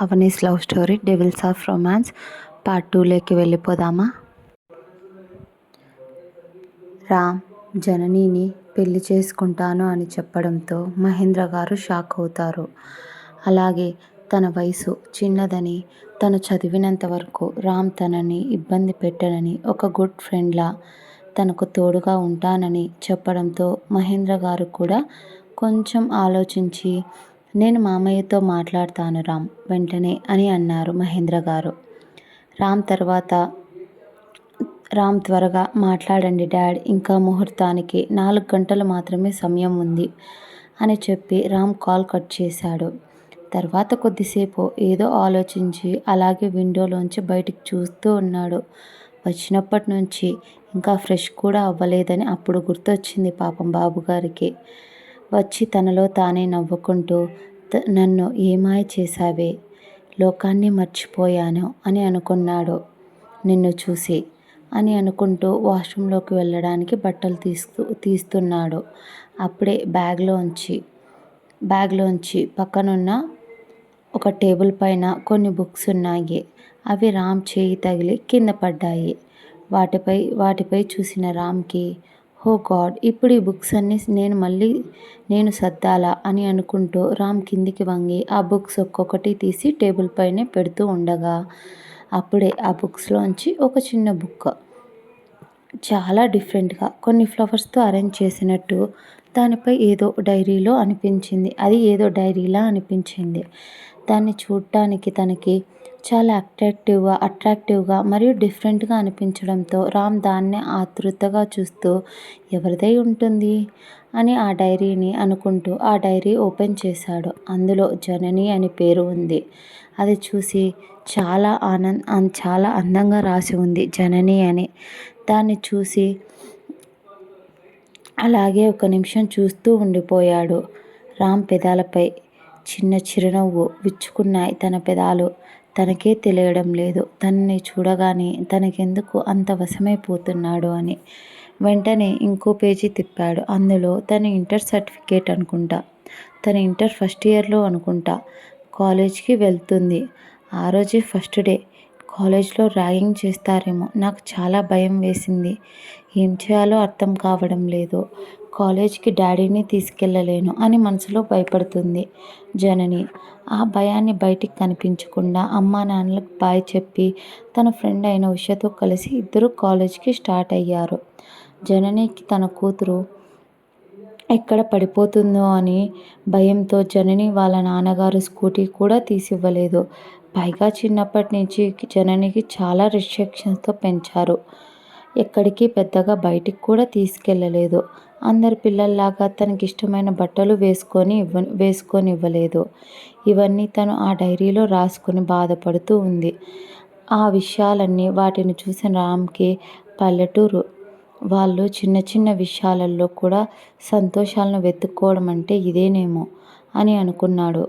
Avani's love story devils of romance part టూలోకి వెళ్ళిపోదామా రామ్ జననీని పెళ్ళి చేసుకుంటాను అని చెప్పడంతో మహేంద్ర గారు షాక్ అవుతారు అలాగే తన వయసు చిన్నదని తను చదివినంత వరకు రామ్ తనని ఇబ్బంది పెట్టనని ఒక గుడ్ ఫ్రెండ్లా తనకు తోడుగా ఉంటానని చెప్పడంతో మహేంద్ర గారు కూడా కొంచెం ఆలోచించి నేను మామయ్యతో మాట్లాడతాను రామ్ వెంటనే అని అన్నారు మహేంద్ర గారు. రామ్ తర్వాత రామ్ త్వరగా మాట్లాడండి డాడ్ ఇంకా ముహూర్తానికి నాలుగు గంటలు మాత్రమే సమయం ఉంది అని చెప్పి రామ్ కాల్ కట్ చేశాడు. తర్వాత కొద్దిసేపు ఏదో ఆలోచించి అలాగే విండోలోంచి బయటికి చూస్తూ ఉన్నాడు. వచ్చినప్పటి నుంచి ఇంకా ఫ్రెష్ కూడా అవ్వలేదని అప్పుడు గుర్తొచ్చింది పాపం బాబుగారికి వచ్చి తనలో తానే నవ్వుకుంటూ నన్ను ఏమాయ చేశావే? లోకాన్ని మర్చిపోయాను అని అనుకున్నాడు. నిన్ను చూసి అని అనుకుంటూ వాష్రూంలోకి వెళ్ళడానికి బట్టలు తీస్తూ తీస్తున్నాడు. అప్పుడే బ్యాగ్లోంచి బ్యాగ్లోంచి పక్కనున్న ఒక టేబుల్ పైన కొన్ని బుక్స్ ఉన్నాయి. అవి రామ్ చేయి తగిలి కింద పడ్డాయి. వాటిపై వాటిపై చూసిన రామ్కి ఓ గాడ్ ఇప్పుడు ఈ బుక్స్ అన్నీ నేను మళ్ళీ నేను సర్దాలా అని అనుకుంటూ రామ్ కిందికి వంగి ఆ బుక్స్ ఒక్కొక్కటి తీసి టేబుల్ పైనే పెడుతూ ఉండగా అప్పుడే ఆ బుక్స్లోంచి ఒక చిన్న బుక్. చాలా డిఫరెంట్గా కొన్ని ఫ్లవర్స్తో అరేంజ్ చేసినట్టు దానిపై ఏదో డైరీలో అనిపించింది. అది ఏదో డైరీలా అనిపించింది. దాన్ని చూడటానికి తనకి చాలా అట్రాక్టివ్గా అట్రాక్టివ్గా మరియు డిఫరెంట్గా అనిపించడంతో రామ్ దాన్ని ఆతృతగా చూస్తూ ఎవరిదై ఉంటుంది? అని ఆ డైరీని అనుకుంటూ ఆ డైరీ ఓపెన్ చేశాడు. అందులో జనని అని పేరు ఉంది. అది చూసి చాలా ఆనంద్ చాలా అందంగా రాసి ఉంది జనని అని. దాన్ని చూసి అలాగే ఒక నిమిషం చూస్తూ ఉండిపోయాడు. రామ్ పెదాలపై చిన్న చిరునవ్వు విచ్చుకున్నాయి తన పెదాలు. తనకే తెలియడం లేదు. తనని చూడగానే తనకెందుకు అంత వశమైపోతున్నాడు అని. వెంటనే ఇంకో పేజీ తిప్పాడు. అందులో తన ఇంటర్ సర్టిఫికేట్ అనుకుంటా. తన ఇంటర్ ఫస్ట్ ఇయర్లో అనుకుంటా. కాలేజ్కి వెళ్తుంది. ఆ రోజే ఫస్ట్ డే. కాలేజ్లో ర్యాగింగ్ చేస్తారేమో. నాకు చాలా భయం వేసింది. ఏం చేయాలో అర్థం కావడం లేదు. కాలేజ్కి డాడీని తీసుకెళ్ళలేను అని మనసులో భయపడుతుంది జనని. ఆ భయాన్ని బయటికి కనిపించకుండా అమ్మా నాన్నలకు బాయ్ చెప్పి తన ఫ్రెండ్ అయిన ఉషతో కలిసి ఇద్దరు కాలేజ్కి స్టార్ట్ అయ్యారు. జననికి తన కూతురు ఎక్కడ పడిపోతుందో అని భయంతో జనని వాళ్ళ నాన్నగారు స్కూటీ కూడా తీసివ్వలేదు. పైగా చిన్నప్పటి నుంచి జననికి చాలా రిస్ట్రిక్షన్స్తో పెంచారు. ఎక్కడికి పెద్దగా బయటికి కూడా తీసుకెళ్ళలేదు అందరి పిల్లల్లాగా తనకి ఇష్టమైన బట్టలు వేసుకొని ఇవ్వ వేసుకొని ఇవ్వలేదు. ఇవన్నీ తను ఆ డైరీలో రాసుకొని బాధపడుతూ ఉంది. ఆ విషయాలన్నీ వాటిని చూసిన రామ్కి పల్లెటూరు వాళ్ళు చిన్న చిన్న విషయాలలో కూడా సంతోషాలను వెతుక్కోవడం అంటే ఇదేనేమో అని అనుకున్నాడు.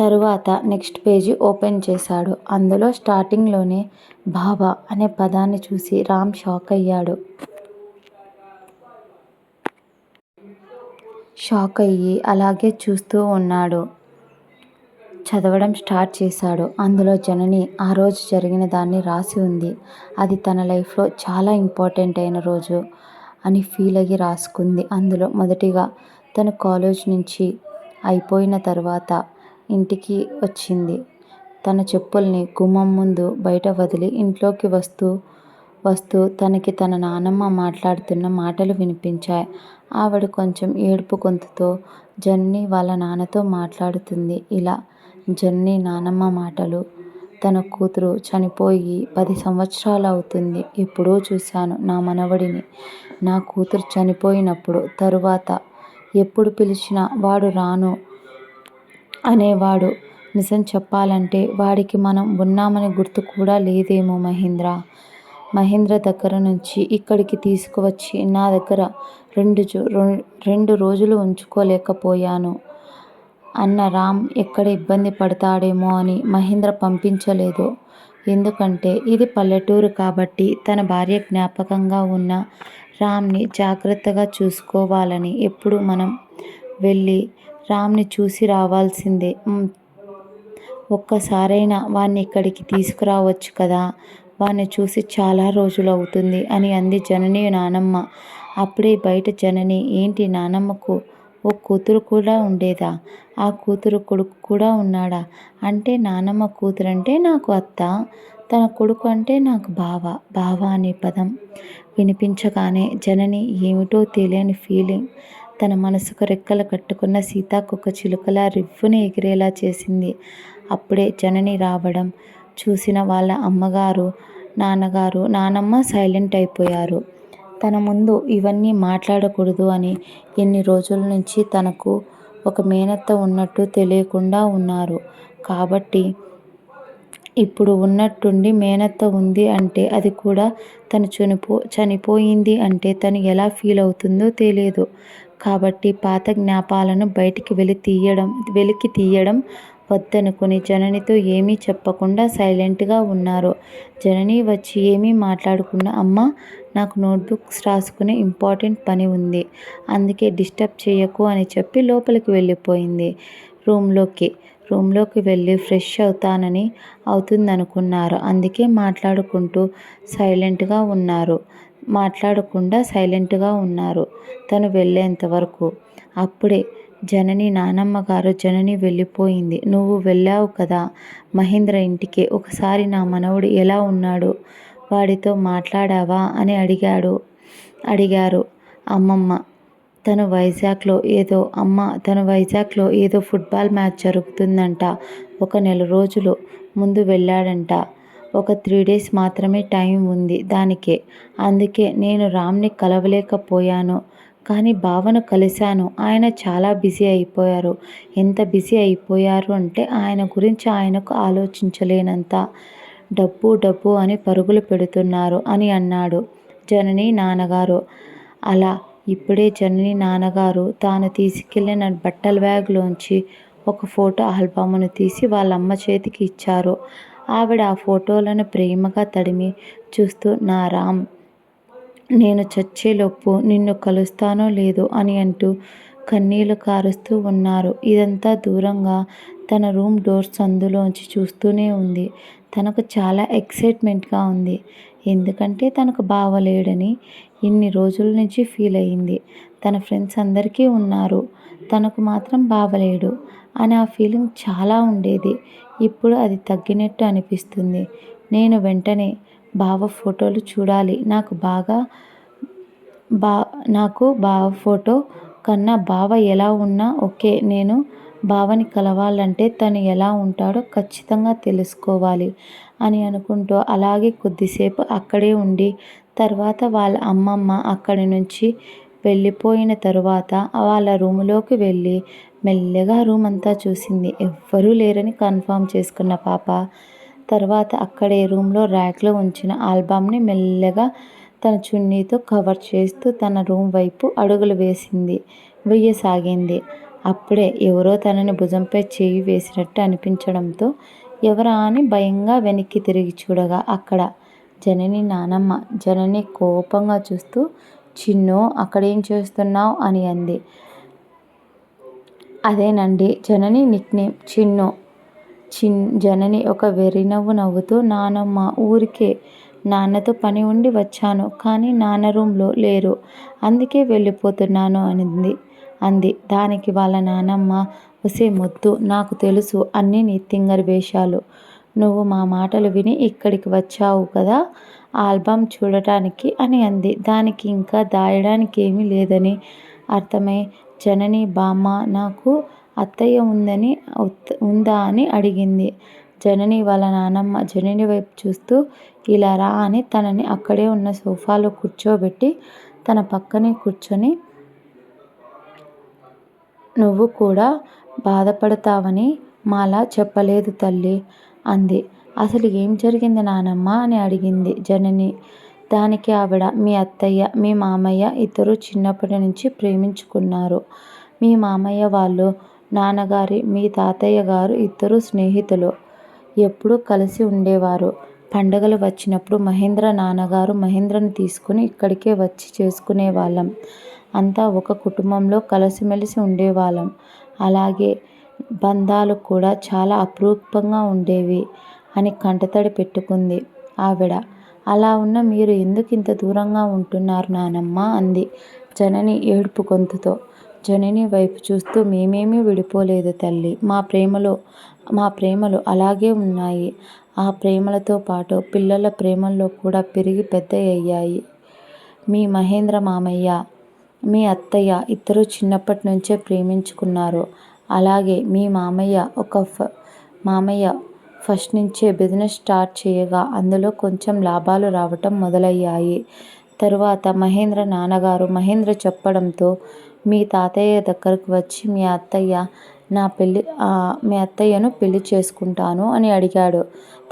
తరువాత నెక్స్ట్ పేజీ ఓపెన్ చేశాడు. అందులో స్టార్టింగ్లోనే బాబా అనే పదాన్ని చూసి రామ్ షాక్ అయ్యాడు. షాక్ అయ్యి అలాగే చూస్తూ ఉన్నాడు. చదవడం స్టార్ట్ చేశాడు. అందులో జనని ఆ రోజు జరిగిన దాన్ని రాసి ఉంది. అది తన లైఫ్లో చాలా ఇంపార్టెంట్ అయిన రోజు అని ఫీల్ అయ్యి రాసుకుంది. అందులో మొదటిగా తను కాలేజ్ నుంచి అయిపోయిన తర్వాత ఇంటికి వచ్చింది. తన చెప్పుల్ని గుమ్మం ముందు బయట వదిలి ఇంట్లోకి వస్తూ వస్తూ తనకి తన నానమ్మ మాట్లాడుతున్న మాటలు వినిపించాయి. ఆవిడ కొంచెం ఏడుపు గొంతుతో జన్ని వాళ్ళ నాన్నతో మాట్లాడుతుంది. ఇలా జన్ని నానమ్మ మాటలు. తన కూతురు చనిపోయి పది సంవత్సరాలు అవుతుంది. ఎప్పుడో చూశాను నా మనవడిని. నా కూతురు చనిపోయినప్పుడు తరువాత ఎప్పుడు పిలిచినా వాడు రాను. అనేవాడు. నిజం చెప్పాలంటే వాడికి మనం ఉన్నామని గుర్తు కూడా లేదేమో మహేంద్ర. మహేంద్ర దగ్గర నుంచి ఇక్కడికి తీసుకువచ్చి నా దగ్గర రెండు రెండు రోజులు ఉంచుకోలేకపోయాను. అన్న రామ్ ఎక్కడ ఇబ్బంది పడతాడేమో అని మహేంద్ర పంపించలేదు. ఎందుకంటే ఇది పల్లెటూరు కాబట్టి తన భార్య జ్ఞాపకంగా ఉన్న రామ్ని జాగ్రత్తగా చూసుకోవాలని ఎప్పుడు మనం వెళ్ళి రామ్ని చూసి రావాల్సిందే. ఒక్కసారైనా వాణ్ణి ఇక్కడికి తీసుకురావచ్చు కదా. వాణ్ణి చూసి చాలా రోజులు అవుతుంది అని అంది జనని నానమ్మ. అప్పుడే బయట జనని ఏంటి నానమ్మకు? ఓ కూతురు కూడా ఉండేదా? ఆ కూతురు కొడుకు కూడా ఉన్నాడా? అంటే నానమ్మ కూతురు అంటే నాకు అత్త తన కొడుకు అంటే నాకు బావ బావ అనే పదం వినిపించగానే జనని ఏమిటో తెలియని ఫీలింగ్ తన మనసుకు రెక్కలు కట్టుకున్న సీతాకొక చిలుకలా రివ్వుని ఎగిరేలా చేసింది. అప్పుడే జనని రావడం చూసిన వాళ్ళ అమ్మగారు నాన్నగారు నానమ్మ సైలెంట్ అయిపోయారు. తన ముందు ఇవన్నీ మాట్లాడకూడదు అని ఎన్ని రోజుల నుంచి తనకు ఒక మేనత్త ఉన్నట్టు తెలియకుండా ఉన్నారు. కాబట్టి ఇప్పుడు ఉన్నట్టుండి మేనత్త ఉంది అంటే అది కూడా తను చనిపో చనిపోయింది అంటే తను ఎలా ఫీల్ అవుతుందో తెలియదు. కాబట్టి పాత జ్ఞాపాలను బయటికి వెళ్ళి తీయడం వెలికి తీయడం వద్దనుకుని జననితో ఏమీ చెప్పకుండా సైలెంట్గా ఉన్నారు. జనని వచ్చి ఏమీ మాట్లాడకుండా అమ్మ నాకు నోట్బుక్స్ రాసుకునే ఇంపార్టెంట్ పని ఉంది అందుకే డిస్టర్బ్ చేయకు అని చెప్పి లోపలికి వెళ్ళిపోయింది. రూమ్లోకి రూమ్లోకి వెళ్ళి ఫ్రెష్ అవుతానని అవుతుందనుకున్నారు. అందుకే మాట్లాడుకుంటూ సైలెంట్గా ఉన్నారు. మాట్లాడకుండా సైలెంట్గా ఉన్నారు. తను వెళ్ళేంత వరకు. అప్పుడే జనని నానమ్మ గారు జనని వెళ్ళిపోయింది. నువ్వు వెళ్ళావు కదా మహేంద్ర ఇంటికి? ఒకసారి నా మనవడు ఎలా ఉన్నాడు? వాడితో మాట్లాడావా? అని అడిగాడు. అడిగారు. అమ్మమ్మ తను వైజాగ్లో ఏదో అమ్మ తను వైజాగ్లో ఏదో ఫుట్బాల్ మ్యాచ్ జరుగుతుందంట. ఒక నెల రోజులు ముందు వెళ్ళాడంట. ఒక త్రీ డేస్ మాత్రమే టైం ఉంది దానికే. అందుకే నేను రామ్ని కలవలేకపోయాను. కానీ భావను కలిశాను. ఆయన చాలా బిజీ అయిపోయారు. ఎంత బిజీ అయిపోయారు అంటే ఆయన గురించి ఆయనకు ఆలోచించలేనంత. డబ్బు డబ్బు అని పరుగులు పెడుతున్నారు అని అన్నాడు జనని నాన్నగారు. అలా ఇప్పుడే జనని నాన్నగారు తాను తీసుకెళ్ళిన బట్టల బ్యాగ్లోంచి ఒక ఫోటో ఆల్బమ్ను తీసి వాళ్ళ అమ్మ చేతికి ఇచ్చారు. ఆవిడ ఆ ఫోటోలను ప్రేమగా తడిమి చూస్తూ నా రామ్ నేను చచ్చేలోపు నిన్ను కలుస్తానో లేదో అని అంటూ కన్నీళ్ళు కారుస్తూ ఉన్నారు. ఇదంతా దూరంగా తన రూమ్ డోర్స్ అందులోంచి చూస్తూనే ఉంది. తనకు చాలా ఎక్సైట్మెంట్గా ఉంది. ఎందుకంటే తనకు బావలేడని ఇన్ని రోజుల నుంచి ఫీల్ అయ్యింది తన ఫ్రెండ్స్ అందరికీ ఉన్నారు. తనకు మాత్రం బావలేడు అని ఆ ఫీలింగ్ చాలా ఉండేది. ఇప్పుడు అది తగ్గినట్టు అనిపిస్తుంది. నేను వెంటనే బావ ఫోటోలు చూడాలి. నాకు బాగా బా నాకు బావ ఫోటో కన్నా బావ ఎలా ఉన్నా ఓకే. నేను బావని కలవాలంటే తను ఎలా ఉంటాడో ఖచ్చితంగా తెలుసుకోవాలి అని అనుకుంటూ అలాగే కొద్దిసేపు అక్కడే ఉండి తర్వాత వాళ్ళ అమ్మమ్మ అక్కడి నుంచి వెళ్ళిపోయిన తరువాత వాళ్ళ రూములోకి వెళ్ళి మెల్లగా రూమ్ అంతా చూసింది. ఎవ్వరూ లేరని కన్ఫామ్ చేసుకున్న పాప. తర్వాత అక్కడే రూమ్లో ర్యాక్లో ఉంచిన ఆల్బమ్ని మెల్లగా తన చున్నీతో కవర్ చేస్తూ తన రూమ్ వైపు అడుగులు వేసింది. వెయ్యసాగింది. అప్పుడే ఎవరో తనని భుజంపై చేయి వేసినట్టు అనిపించడంతో ఎవరా అని భయంగా వెనక్కి తిరిగి చూడగా అక్కడ జనని నానమ్మ జనని కోపంగా చూస్తూ చిన్ను అక్కడేం చేస్తున్నావు? అని అంది. అదేనండి జనని నిక్నేమ్ చిన్ను. చిన్ జనని ఒక వెర్రినవ్వు నవ్వుతూ నానమ్మ ఊరికే నాన్నతో పని ఉండి వచ్చాను కానీ నాన్న రూమ్లో లేరు. అందుకే వెళ్ళిపోతున్నాను అనింది అంది. దానికి వాళ్ళ నానమ్మ వసే మొద్దు. నాకు తెలుసు అన్నీ నీ తింగరి వేషాలు. నువ్వు మా మాటలు విని ఇక్కడికి వచ్చావు కదా ఆల్బమ్ చూడటానికి అని అంది. దానికి ఇంకా దాయడానికి ఏమీ లేదని అర్థమై జనని బామ్మ నాకు అత్తయ్య ఉందని ఉందా అని అడిగింది. జనని వాళ్ళ నానమ్మ జనని వైపు చూస్తూ ఇలా రా అని తనని అక్కడే ఉన్న సోఫాలో కూర్చోబెట్టి తన పక్కనే కూర్చొని నువ్వు కూడా బాధపడతావని మాలా చెప్పలేదు తల్లి. అంది. అసలు ఏం జరిగింది నానమ్మ? అని అడిగింది జనని. దానికి ఆవిడ మీ అత్తయ్య మీ మామయ్య ఇద్దరు చిన్నప్పటి నుంచి ప్రేమించుకున్నారు. మీ మామయ్య వాళ్ళు నాన్నగారి మీ తాతయ్య గారు ఇద్దరు స్నేహితులు. ఎప్పుడూ కలిసి ఉండేవారు. పండగలు వచ్చినప్పుడు మహేంద్ర నాన్నగారు మహేంద్రని తీసుకుని ఇక్కడికే వచ్చి చేసుకునేవాళ్ళం. అంతా ఒక కుటుంబంలో కలిసిమెలిసి ఉండేవాళ్ళం. అలాగే బంధాలు కూడా చాలా అపురూపంగా ఉండేవి అని కంటతడి పెట్టుకుంది ఆవిడ. అలా ఉన్న మీరు ఎందుకు ఇంత దూరంగా ఉంటున్నారు నానమ్మ అంది జనని ఏడుపు గొంతుతో. జనని వైపు చూస్తూ మేమేమీ విడిపోలేదు తల్లి. మా ప్రేమలో మా ప్రేమలు అలాగే ఉన్నాయి. ఆ ప్రేమలతో పాటు పిల్లల ప్రేమల్లో కూడా పెరిగి పెద్దయ్యాయి మీ మహేంద్ర మామయ్య మీ అత్తయ్య ఇద్దరు చిన్నప్పటి నుంచే ప్రేమించుకున్నారు. అలాగే మీ మామయ్య ఒక ఫ మామయ్య ఫస్ట్ నుంచే బిజినెస్ స్టార్ట్ చేయగా అందులో కొంచెం లాభాలు రావటం మొదలయ్యాయి. తరువాత మహేంద్ర నాన్నగారు మహేంద్ర చెప్పడంతో మీ తాతయ్య దగ్గరకు వచ్చి మీ అత్తయ్య నా పెళ్ళి మీ అత్తయ్యను పెళ్ళి చేసుకుంటాను అని అడిగాడు.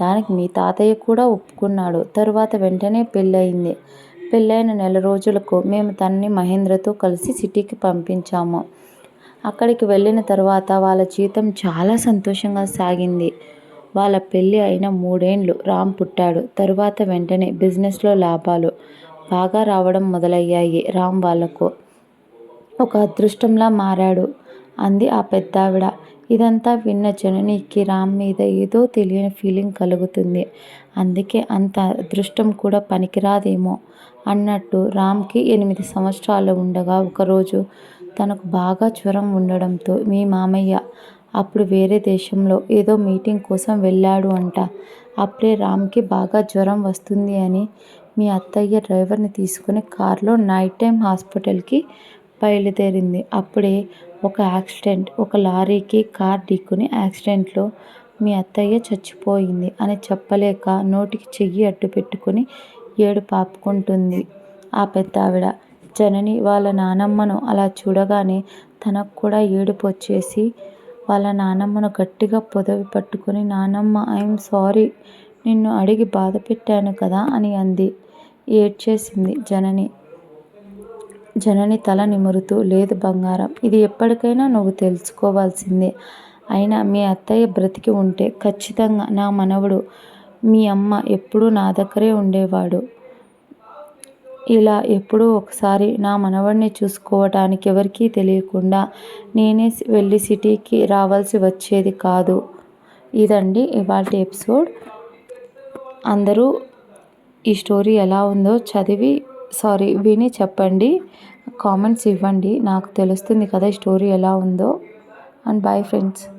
దానికి మీ తాతయ్య కూడా ఒప్పుకున్నాడు. తరువాత వెంటనే పెళ్ళయింది. పెళ్ళైన నెల రోజులకు మేము తనని మహేంద్రతో కలిసి సిటీకి పంపించాము. అక్కడికి వెళ్ళిన తర్వాత వాళ్ళ జీవితం చాలా సంతోషంగా సాగింది. వాళ్ళ పెళ్ళి అయిన మూడేండ్లు రామ్ పుట్టాడు. తరువాత వెంటనే బిజినెస్లో లాభాలు బాగా రావడం మొదలయ్యాయి రామ్ వాళ్ళకు ఒక అదృష్టంలా మారాడు అంది ఆ పెద్దావిడ. ఇదంతా విన్న జననికి రామ్ మీద ఏదో తెలియని ఫీలింగ్ కలుగుతుంది. అందుకే అంత అదృష్టం కూడా పనికిరాదేమో అన్నట్టు రామ్కి ఎనిమిది సంవత్సరాలు ఉండగా ఒకరోజు తనకు బాగా జ్వరం ఉండడంతో మీ మామయ్య అప్పుడు వేరే దేశంలో ఏదో మీటింగ్ కోసం వెళ్ళాడు అంట. అప్పుడే రామ్కి బాగా జ్వరం వస్తుంది అని మీ అత్తయ్య డ్రైవర్ని తీసుకుని కారులో నైట్ టైం హాస్పిటల్కి బయలుదేరింది. అప్పుడే ఒక యాక్సిడెంట్ ఒక లారీకి కార్ ఢీకొని యాక్సిడెంట్లో మీ అత్తయ్య చచ్చిపోయింది అని చెప్పలేక నోటికి చెయ్యి అడ్డు పెట్టుకుని ఏడు పాపుకుంటుంది ఆ పెద్ద ఆవిడ జనని వాళ్ళ నానమ్మను అలా చూడగానే తనకు కూడా ఏడుపు వచ్చేసి వాళ్ళ నానమ్మను గట్టిగా పొదవి పట్టుకుని నానమ్మ ఐఎమ్ సారీ నిన్ను అడిగి బాధ పెట్టాను కదా అని అంది. ఏడ్చేసింది జనని. జనని తల నిమురుతూ లేదు బంగారం ఇది ఎప్పటికైనా నువ్వు తెలుసుకోవాల్సిందే. అయినా మీ అత్తయ్య బ్రతికి ఉంటే ఖచ్చితంగా నా మనవడు మీ అమ్మ ఎప్పుడూ నా దగ్గరే ఉండేవాడు. ఇలా ఎప్పుడో ఒకసారి నా మనవడిని చూసుకోవటానికి ఎవరికీ తెలియకుండా నేనే వెళ్ళి సిటీకి రావాల్సి వచ్చేది కాదు. ఇదండి ఇవాళ ఎపిసోడ్. అందరూ ఈ స్టోరీ ఎలా ఉందో చదివి సారీ విని చెప్పండి. కామెంట్స్ ఇవ్వండి. నాకు తెలుస్తుంది కదా ఈ స్టోరీ ఎలా ఉందో. And bye friends.